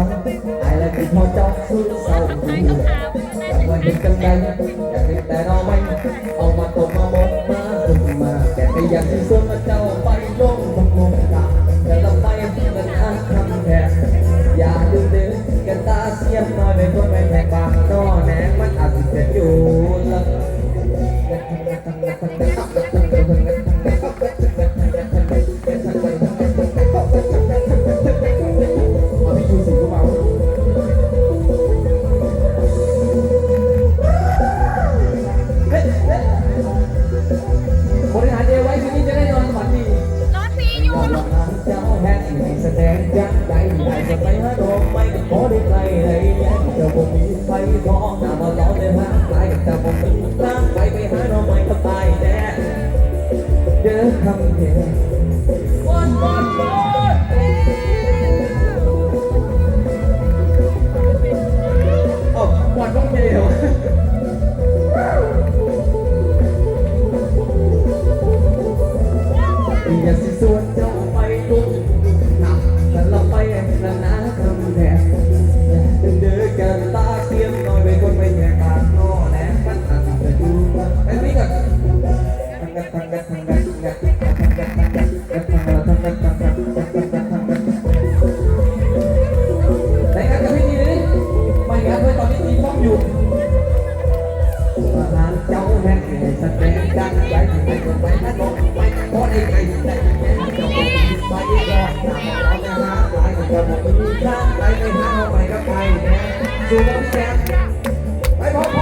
องไอ้และคือพ่อจ้องคือเศร้าดูแต่วันเห็นกันไกลอยากเห็แต่เราไม่เอามาตกมาบกมาดึงมา แต่ไม่อยากที่จะมาเจ้าไปลงลงลงตาแต่เราไปมันอันทำแทนอย่าดื้อดึงกันตาเสียมน้อยไปคนไม่แพงบางนอแหนมันอาจจะอยู่และ ใดได้จะไปหาดอกไม้ก็ขอได้ไกลได้ยังเจ้าบ่มีไฟทองน้ำมาล้อเลยหาไกลแต่บ่มีทางไปไปหาดอกไม้ก็ตายแน่เด้อคำเดียววันวันวันเอ้าวันต้องเดียวอย่าสิส่วนเจ้ ไปพร้อม